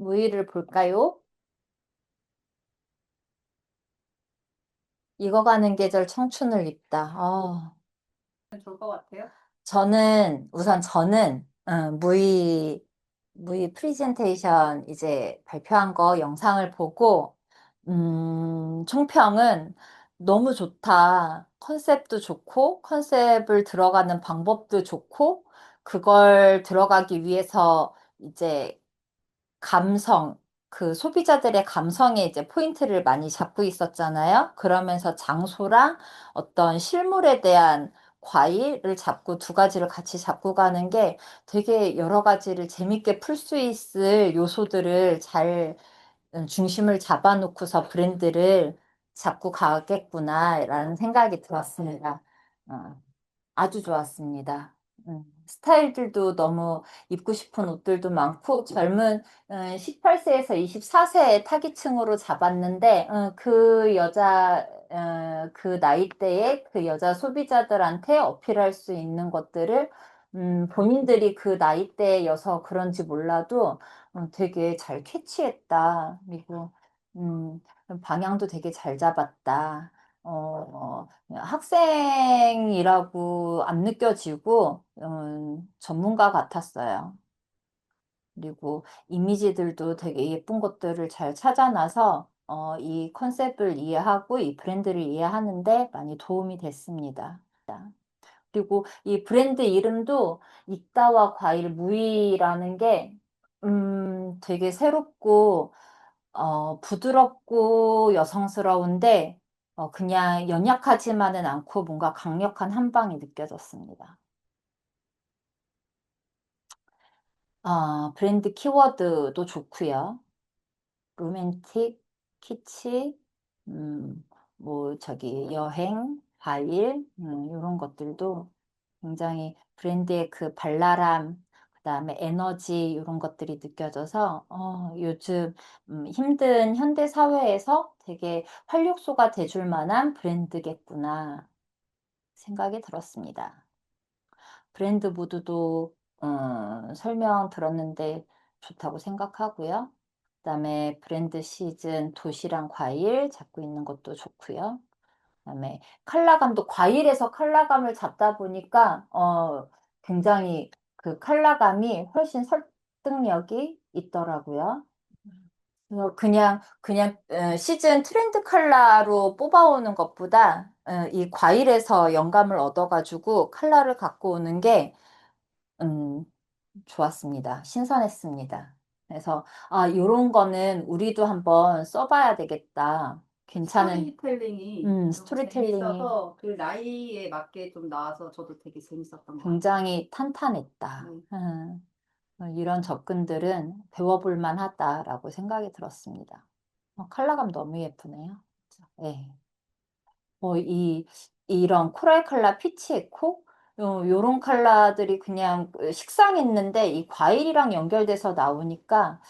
무의를 볼까요? 익어가는 계절 청춘을 입다. 아, 좋을 것 같아요. 저는 우선 저는 음, 무의 무의 프리젠테이션 이제 발표한 거 영상을 보고 음, 총평은 너무 좋다. 컨셉도 좋고 컨셉을 들어가는 방법도 좋고 그걸 들어가기 위해서 이제 감성 그 소비자들의 감성에 이제 포인트를 많이 잡고 있었잖아요. 그러면서 장소랑 어떤 실물에 대한 과일을 잡고 두 가지를 같이 잡고 가는 게 되게 여러 가지를 재밌게 풀 수 있을 요소들을 잘 음, 중심을 잡아놓고서 브랜드를 잡고 가겠구나라는 생각이 들었습니다. 어, 아주 좋았습니다. 음, 스타일들도 너무 입고 싶은 옷들도 많고 젊은 18세에서 24세의 타깃층으로 잡았는데 어, 그 여자 어, 그 나이대의 그 여자 소비자들한테 어필할 수 있는 것들을 음, 본인들이 그 나이대여서 그런지 몰라도 어, 되게 잘 캐치했다. 그리고 음, 방향도 되게 잘 잡았다. 어, 학생이라고 안 느껴지고 음, 전문가 같았어요. 그리고 이미지들도 되게 예쁜 것들을 잘 찾아놔서 어, 이 컨셉을 이해하고 이 브랜드를 이해하는데 많이 도움이 됐습니다. 그리고 이 브랜드 이름도 익다와 과일 무이라는 게 음, 되게 새롭고 어, 부드럽고 여성스러운데 어, 그냥 연약하지만은 않고 뭔가 강력한 한 방이 느껴졌습니다. 아, 브랜드 키워드도 좋고요. 로맨틱, 키치, 음, 뭐 저기 여행, 과일, 음, 이런 것들도 굉장히 브랜드의 그 발랄함, 그 다음에 에너지 이런 것들이 느껴져서 어, 요즘 음, 힘든 현대 사회에서 되게 활력소가 돼줄 만한 브랜드겠구나 생각이 들었습니다. 브랜드 모두도 음, 설명 들었는데 좋다고 생각하고요. 그 다음에 브랜드 시즌 도시랑 과일 잡고 있는 것도 좋고요. 그 다음에 컬러감도 과일에서 컬러감을 잡다 보니까 어, 굉장히 그 컬러감이 훨씬 설득력이 있더라고요. 그래서 그냥 그냥 어, 시즌 트렌드 컬러로 뽑아오는 것보다 어, 이 과일에서 영감을 얻어가지고 컬러를 갖고 오는 게 음, 좋았습니다. 신선했습니다. 그래서 아, 요런 거는 우리도 한번 써봐야 되겠다. 괜찮은 스토리텔링이 음, 스토리텔링이 재밌어서 그 나이에 맞게 좀 나와서 저도 되게 재밌었던 것 같아요. 굉장히 탄탄했다. 네. 음, 이런 접근들은 배워볼 만하다라고 생각이 들었습니다. 어, 컬러감 너무 예쁘네요. 네. 뭐, 이, 이런 코랄 컬러 피치 에코? 요, 요런 컬러들이 그냥 그 식상했는데 이 과일이랑 연결돼서 나오니까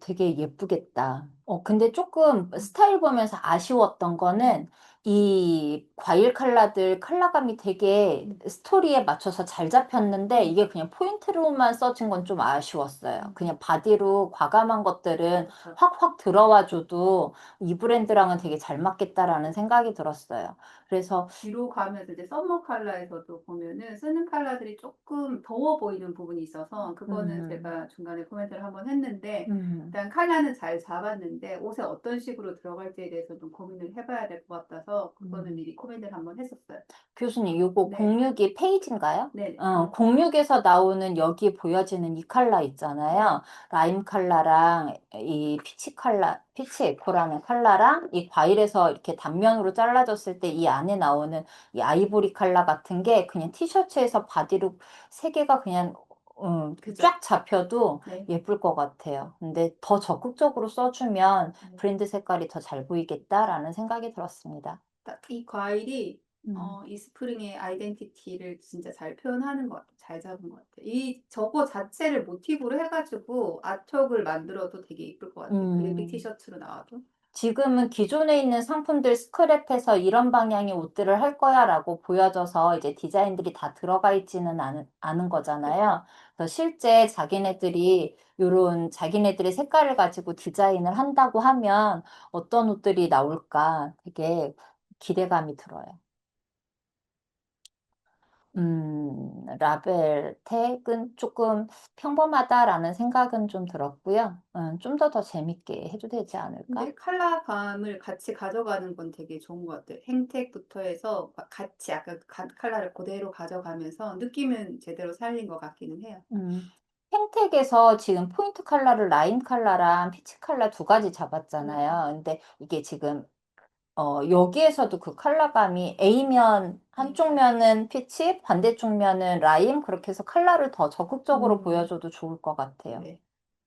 되게 예쁘겠다. 어, 근데 조금 스타일 보면서 아쉬웠던 거는 이 과일 컬러들 컬러감이 되게 스토리에 맞춰서 잘 잡혔는데 이게 그냥 포인트로만 써진 건 좀 아쉬웠어요. 그냥 바디로 과감한 것들은 확확 들어와 줘도 이 브랜드랑은 되게 잘 맞겠다라는 생각이 들었어요. 그래서 뒤로 가면서 이제 썸머 컬러에서도 보면은 쓰는 컬러들이 조금 더워 보이는 부분이 있어서 그거는 음. 제가 중간에 코멘트를 한번 했는데 음, 일단 컬러는 잘 잡았는데 옷에 어떤 식으로 들어갈지에 대해서 좀 고민을 해봐야 될 것 같아서 그거는 음. 미리 코멘트를 한번 했었어요. 교수님, 요거 네. 06이 페이지인가요? 네. 어, 06에서 나오는 여기 보여지는 이 컬러 있잖아요. 라임 컬러랑 이 피치 컬러, 피치 에코라는 컬러랑 이 과일에서 이렇게 단면으로 잘라졌을 때 이 안에 나오는 이 아이보리 컬러 같은 게 그냥 티셔츠에서 바디룩 세 개가 그냥 음, 그죠. 쫙 잡혀도 네. 예쁠 것 같아요. 근데 더 적극적으로 써주면 네. 브랜드 색깔이 더 잘 보이겠다라는 생각이 들었습니다. 딱 이 과일이 음. 어, 이 스프링의 아이덴티티를 진짜 잘 표현하는 것 같아요. 잘 잡은 것 같아요. 이 저거 자체를 모티브로 해가지고 아트웍을 만들어도 되게 이쁠 것 같아요. 음. 그래픽 티셔츠로 나와도. 지금은 기존에 있는 상품들 스크랩해서 이런 방향의 옷들을 할 거야 라고 보여져서 이제 디자인들이 다 들어가 있지는 않은, 않은 거잖아요. 그래서 실제 자기네들이 요런 자기네들의 색깔을 가지고 디자인을 한다고 하면 어떤 옷들이 나올까 되게 기대감이 들어요. 음, 라벨 택은 조금 평범하다라는 생각은 좀 들었고요. 음, 좀 더 더 재밌게 해도 되지 않을까? 근데 컬러감을 같이 가져가는 건 되게 좋은 것 같아요. 행택부터 해서 막 같이 약간 가- 컬러를 그대로 가져가면서 느낌은 제대로 살린 것 같기는 해요. 음, 펜텍에서 지금 포인트 컬러를 라인 컬러랑 피치 컬러 두 가지 잡았잖아요. 근데 이게 지금 어, 여기에서도 그 컬러감이 A면 한쪽 면은 피치, 반대쪽 면은 라임 그렇게 해서 컬러를 더 적극적으로 음. 보여줘도 좋을 것 같아요. 네.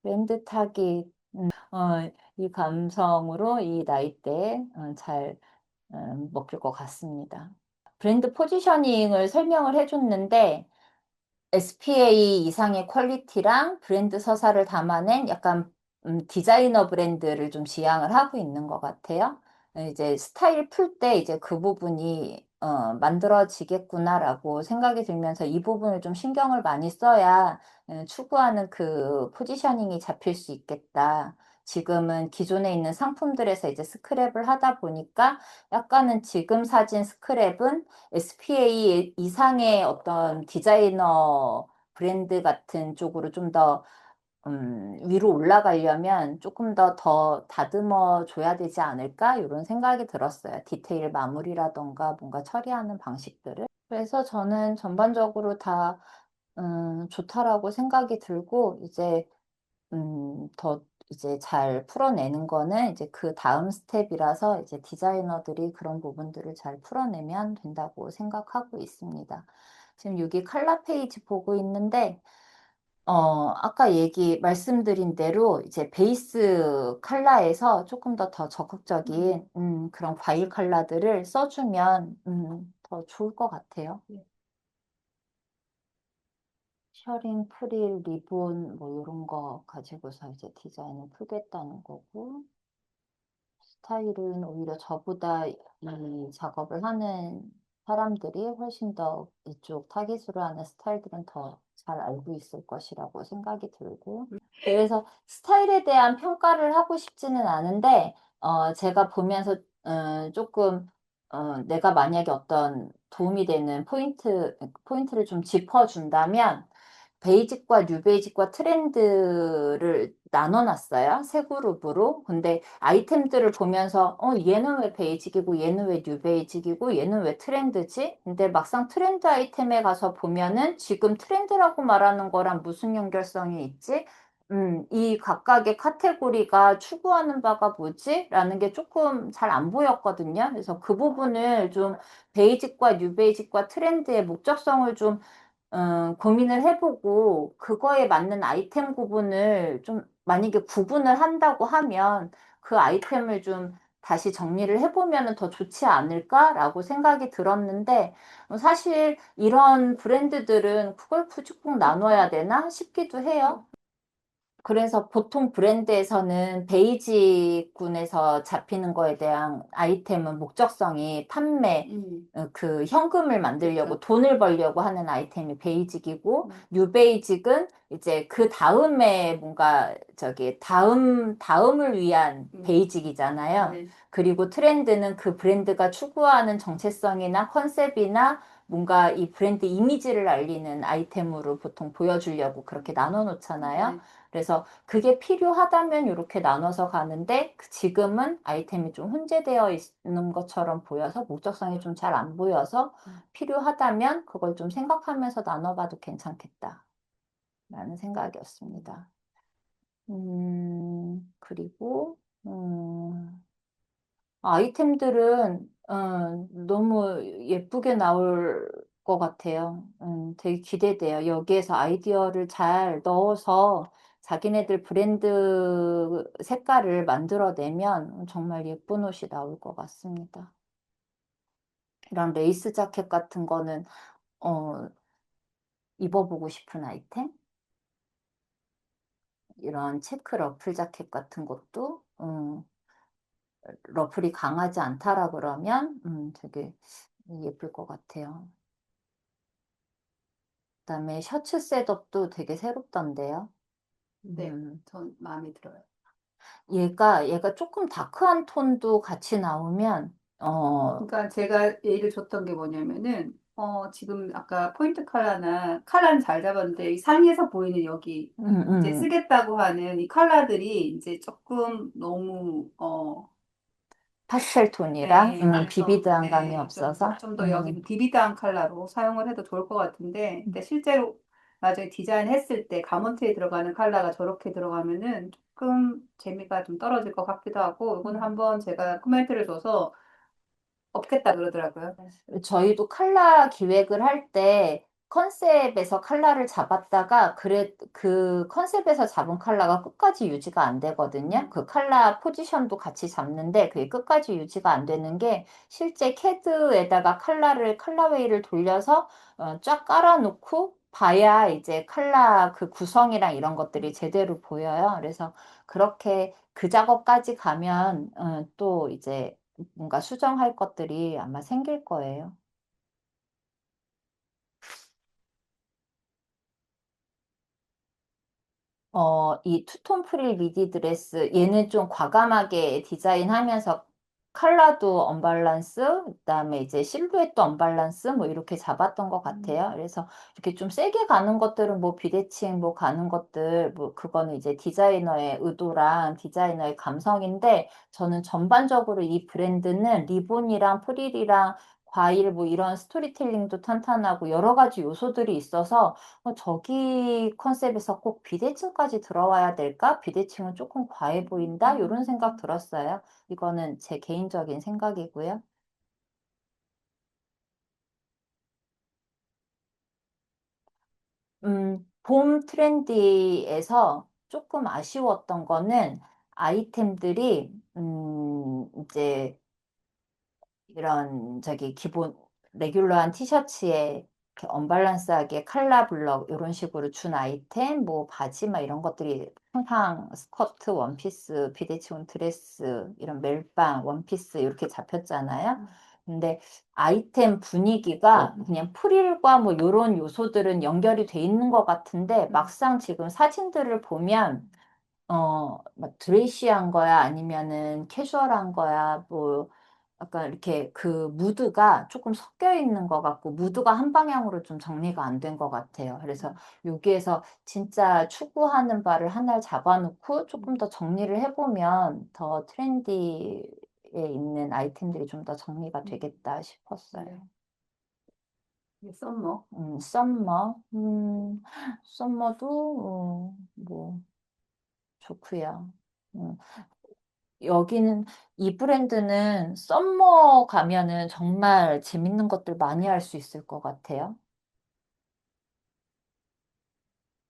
밴드 타기 음, 어, 이 감성으로 이 나이대에 어, 잘 음, 먹힐 것 같습니다. 브랜드 포지셔닝을 설명을 해줬는데 SPA 이상의 퀄리티랑 브랜드 서사를 담아낸 약간 음, 디자이너 브랜드를 좀 지향을 하고 있는 것 같아요. 이제 스타일 풀 때 이제 그 부분이 어, 만들어지겠구나라고 생각이 들면서 이 부분을 좀 신경을 많이 써야 음, 추구하는 그 포지셔닝이 잡힐 수 있겠다. 지금은 기존에 있는 상품들에서 이제 스크랩을 하다 보니까 약간은 지금 사진 스크랩은 SPA 이상의 어떤 디자이너 브랜드 같은 쪽으로 좀더 음, 위로 올라가려면 조금 더 더 다듬어 줘야 되지 않을까? 이런 생각이 들었어요. 디테일 마무리라던가 뭔가 처리하는 방식들을. 그래서 저는 전반적으로 다 음, 좋다라고 생각이 들고 이제 음, 더 이제 잘 풀어내는 거는 이제 그 다음 스텝이라서 이제 디자이너들이 그런 부분들을 잘 풀어내면 된다고 생각하고 있습니다. 지금 여기 칼라 페이지 보고 있는데, 어, 아까 얘기, 말씀드린 대로 이제 베이스 컬러에서 조금 더더 적극적인, 음, 그런 과일 컬러들을 써주면, 음, 더 좋을 것 같아요. 네. 셔링, 프릴, 리본 뭐 이런 거 가지고서 이제 디자인을 풀겠다는 거고 스타일은 오히려 저보다 이 작업을 하는 사람들이 훨씬 더 이쪽 타깃으로 하는 스타일들은 더 잘 알고 있을 것이라고 생각이 들고 그래서 스타일에 대한 평가를 하고 싶지는 않은데 어, 제가 보면서 어, 조금 어, 내가 만약에 어떤 도움이 되는 포인트 포인트를 좀 짚어준다면 베이직과 뉴베이직과 트렌드를 나눠놨어요. 세 그룹으로. 근데 아이템들을 보면서, 어, 얘는 왜 베이직이고, 얘는 왜 뉴베이직이고, 얘는 왜 트렌드지? 근데 막상 트렌드 아이템에 가서 보면은 지금 트렌드라고 말하는 거랑 무슨 연결성이 있지? 음, 이 각각의 카테고리가 추구하는 바가 뭐지? 라는 게 조금 잘 안 보였거든요. 그래서 그 부분을 좀 베이직과 뉴베이직과 트렌드의 목적성을 좀 음, 고민을 해보고 그거에 맞는 아이템 구분을 좀 만약에 구분을 한다고 하면 그 아이템을 좀 다시 정리를 해보면 더 좋지 않을까라고 생각이 들었는데 어, 사실 이런 브랜드들은 그걸 굳이 꼭 나눠야 되나 싶기도 해요. 그래서 보통 브랜드에서는 베이직군에서 잡히는 거에 대한 아이템은 목적성이 판매, 음. 어, 그 현금을 만들려고 그렇죠. 돈을 벌려고 하는 아이템이 베이직이고 음. 뉴베이직은 이제 그 다음에 뭔가 저기 다음 다음을 위한 음. 베이직이잖아요. 네. 그리고 트렌드는 그 브랜드가 추구하는 정체성이나 컨셉이나 뭔가 이 브랜드 이미지를 알리는 아이템으로 보통 보여주려고 그렇게 나눠 놓잖아요. 네. 그래서 그게 필요하다면 이렇게 나눠서 가는데 그 지금은 아이템이 좀 혼재되어 있는 것처럼 보여서 목적성이 좀 잘 안 보여서 음. 필요하다면 그걸 좀 생각하면서 나눠봐도 괜찮겠다. 라는 생각이었습니다. 음, 그리고, 음, 아이템들은 음, 너무 예쁘게 나올 것 같아요. 음, 되게 기대돼요. 여기에서 아이디어를 잘 넣어서 자기네들 브랜드 색깔을 만들어내면 정말 예쁜 옷이 나올 것 같습니다. 이런 레이스 자켓 같은 거는 어, 입어보고 싶은 아이템? 이런 체크 러플 자켓 같은 것도 음, 러플이 강하지 않다라 그러면 음, 되게 예쁠 것 같아요. 그다음에 셔츠 셋업도 되게 새롭던데요. 네, 음. 전 마음에 들어요. 얘가 얘가 조금 다크한 톤도 같이 나오면 어, 그러니까 제가 예를 줬던 게 뭐냐면은 어 지금 아까 포인트 컬러나 컬러는 잘 잡았는데 이 상에서 보이는 여기 음, 이제 음. 쓰겠다고 하는 이 컬러들이 이제 조금 너무 어 파스텔 톤이랑 네, 음, 그래서, 비비드한 네, 감이 좀- 없어서 좀더 음. 여기 비비드한 컬러로 사용을 해도 좋을 것 같은데 근데 실제로 나중에 디자인 했을 때 가먼트에 들어가는 컬러가 저렇게 들어가면은 조금 재미가 좀 떨어질 것 같기도 하고 이거는 음. 한번 제가 코멘트를 줘서 없겠다 그러더라고요. 저희도 칼라 기획을 할 때 컨셉에서 칼라를 잡았다가 그래 그 컨셉에서 잡은 칼라가 끝까지 유지가 안 되거든요. 그 칼라 포지션도 같이 잡는데 그게 끝까지 유지가 안 되는 게 실제 캐드에다가 칼라를 칼라웨이를 돌려서 어, 쫙 깔아놓고 봐야 이제 칼라 그 구성이랑 이런 것들이 제대로 보여요. 그래서 그렇게 그 작업까지 가면 어, 또 이제 뭔가 수정할 것들이 아마 생길 거예요. 어, 이 투톤 프릴 미디 드레스 얘는 좀 과감하게 디자인하면서 컬러도 언밸런스, 그다음에 이제 실루엣도 언밸런스 뭐 이렇게 잡았던 것 같아요. 그래서 이렇게 좀 세게 가는 것들은 뭐 비대칭 뭐 가는 것들 뭐 그거는 이제 디자이너의 의도랑 디자이너의 감성인데 저는 전반적으로 이 브랜드는 리본이랑 프릴이랑 과일 뭐 이런 스토리텔링도 탄탄하고 여러 가지 요소들이 있어서 어, 저기 컨셉에서 꼭 비대칭까지 들어와야 될까? 비대칭은 조금 과해 보인다? 이런 생각 들었어요. 이거는 제 개인적인 생각이고요. 음, 봄 트렌디에서 조금 아쉬웠던 거는 아이템들이, 음, 이제 이런 저기 기본 레귤러한 티셔츠에 이렇게 언밸런스하게 칼라 블럭 이런 식으로 준 아이템 뭐 바지 막 이런 것들이 항상 스커트 원피스 비대칭 드레스 이런 멜빵 원피스 이렇게 잡혔잖아요. 근데 아이템 분위기가 그냥 프릴과 뭐 이런 요소들은 연결이 돼 있는 것 같은데 막상 지금 사진들을 보면 어, 막 드레시한 거야? 아니면은 캐주얼한 거야? 뭐, 약간 이렇게 그 무드가 조금 섞여 있는 것 같고, 무드가 한 방향으로 좀 정리가 안 된 것 같아요. 그래서 여기에서 진짜 추구하는 바를 하나를 잡아놓고 조금 더 정리를 해보면 더 트렌디에 있는 아이템들이 좀 더 정리가 되겠다 싶었어요. 이게 썸머. 음, 썸머, 음, 썸머도, 어, 뭐, 좋고요. 음, 여기는 이 브랜드는 썸머 가면은 정말 재밌는 것들 많이 할 수 있을 것 같아요.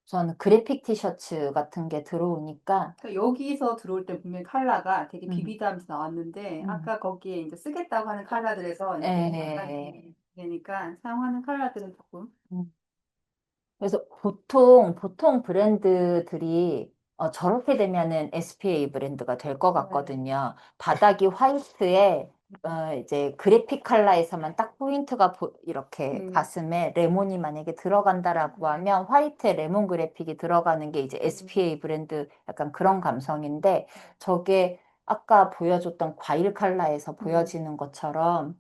저는 그래픽 티셔츠 같은 게 들어오니까 그러니까 여기서 들어올 때 분명히 컬러가 되게 음. 비비드하면서 나왔는데 음. 아까 거기에 이제 쓰겠다고 하는 컬러들에서 이제 에. 약간 되니까 사용하는 컬러들은 조금 그래서 보통 보통 브랜드들이 어, 저렇게 되면은 SPA 브랜드가 될 것 같거든요. 바닥이 화이트에 어, 이제 그래픽 컬러에서만 딱 포인트가 보- 이렇게 음. 가슴에 레몬이 만약에 들어간다라고 하면 화이트에 레몬 그래픽이 들어가는 게 이제 SPA 브랜드 약간 그런 감성인데 저게 아까 보여줬던 과일 컬러에서 보여지는 것처럼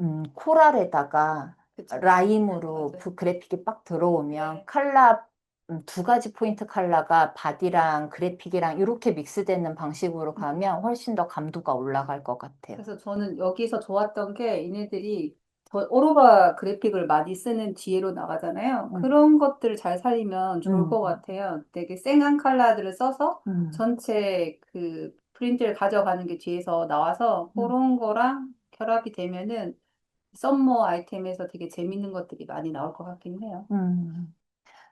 음, 코랄에다가 그쵸. 라임으로. 그 그래픽이 빡 들어오면 네. 칼라 음, 두 가지 포인트 컬러가 바디랑 그래픽이랑 이렇게 믹스되는 방식으로 가면 훨씬 더 감도가 올라갈 것 같아요. 그래서 저는 여기서 좋았던 게 얘네들이 더 오로라 그래픽을 많이 쓰는 뒤로 나가잖아요. 음. 그런 것들을 잘 살리면 좋을 음. 것 같아요. 되게 쨍한 컬러들을 써서 음. 전체 그 프린트를 가져가는 게 뒤에서 나와서 음. 그런 거랑 결합이 되면은 썸머 아이템에서 되게 재밌는 것들이 많이 나올 것 같긴 해요. 음.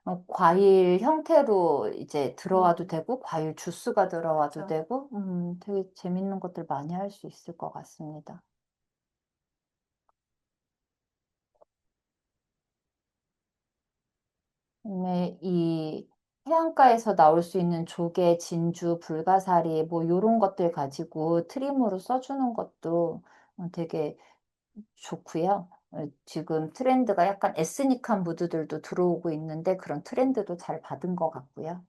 어, 과일 형태로 이제 들어와도 음. 되고 과일 주스가 들어와도. 되고 음, 되게 재밌는 것들 많이 할 수 있을 것 같습니다. 네, 이 해안가에서 나올 수 있는 조개, 진주, 불가사리 뭐 요런 것들 가지고 트림으로 써주는 것도 어, 되게 좋고요. 어, 지금 트렌드가 약간 에스닉한 무드들도 들어오고 있는데 그런 트렌드도 잘 받은 것 같고요.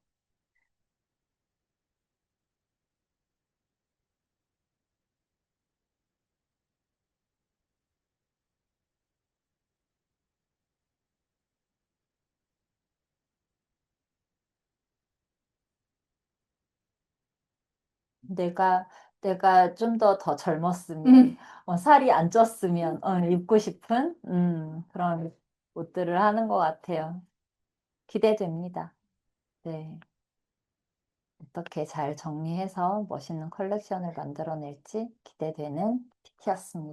내가 내가 좀 더 더 젊었으면 음. 어, 살이 안 쪘으면 어, 입고 싶은 음, 그런 옷들을 하는 것 같아요. 기대됩니다. 네. 어떻게 잘 정리해서 멋있는 컬렉션을 만들어낼지 기대되는 PT였습니다.